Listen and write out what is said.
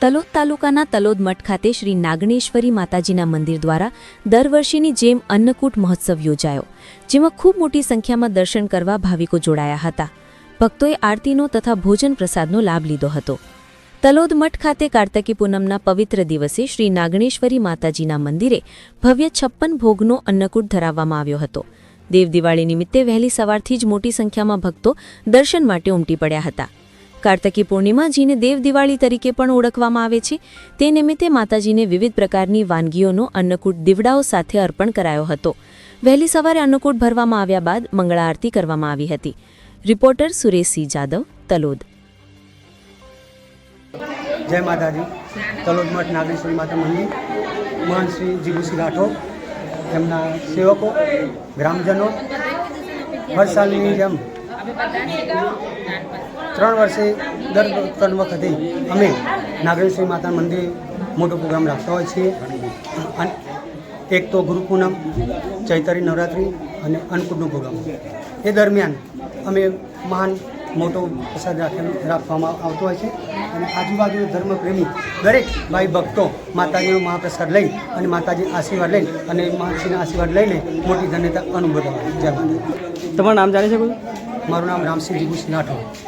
તલોદ તાલુકાના તલોદ મઠ ખાતે શ્રી નાગણેશ્વરી માતાજીના મંદિર દ્વારા દર વર્ષેની જેમ અન્નકૂટ મહોત્સવ યોજાયો, જેમાં ખૂબ મોટી સંખ્યામાં દર્શન કરવા ભાવિકો જોડાયા હતા. ભક્તોએ આરતીનો તથા ભોજન પ્રસાદનો લાભ લીધો હતો. તલોદ મઠ ખાતે કાર્તકી પૂનમના પવિત્ર દિવસે શ્રી નાગણેશ્વરી માતાજીના મંદિરે ભવ્ય છપ્પન ભોગનો અન્નકૂટ ધરાવવામાં આવ્યો હતો. દેવ દિવાળી નિમિત્તે વહેલી સવારથી જ મોટી સંખ્યામાં ભક્તો દર્શન માટે ઉમટી પડ્યા હતા. કાર્તકી પૂર્ણિમા જેને દેવ દિવાળી તરીકે પણ ઓળખવામાં આવે છે. તે નિમિત્તે માતાજીને વિવિધ પ્રકારની વાનગીઓનો અન્નકૂટ દીવડાઓ સાથે અર્પણ કરાયો હતો. વહેલી સવારે અન્નકૂટ ભરવામાં આવ્યા બાદ મંગળા આરતી કરવામાં આવી હતી. રિપોર્ટર સુરેશસિંહ જાદવ, તલોદ. જય માતાજી. તલોદ મઠ નાગેશ્વરી માતા મંદિર. મહાન શ્રી જીગુસિંહ રાઠોડ, એમના સેવકો, ગ્રામજનો. હર સાલની જેમ ત્રણ વર્ષે દર ત્રણ વખતે અમે નાગેશ્વરી માતા મંદિર મોટો પ્રોગ્રામ રાખતા હોય છીએ. અને એક તો ગુરુ પૂનમ ચૈતરી નવરાત્રિ અને અન્નકૂટનો પ્રોગ્રામ. એ દરમિયાન અમે મહાન મોટો પ્રસાદ રાખેલો રાખવામાં આવતો હોય છે. અને આજુબાજુ ધર્મપ્રેમી દરેક ભાઈ ભક્તો માતાજીનો મહાપ્રસાદ લઈ અને માતાજી આશીર્વાદ લઈ અને મહર્ષિના આશીર્વાદ લઈને મોટી ધન્યતા અનુભવ જય માતા તમારું નામ જાણી શકું મારું નામ રામસિંહ જીગુસિંહ રાઠોડ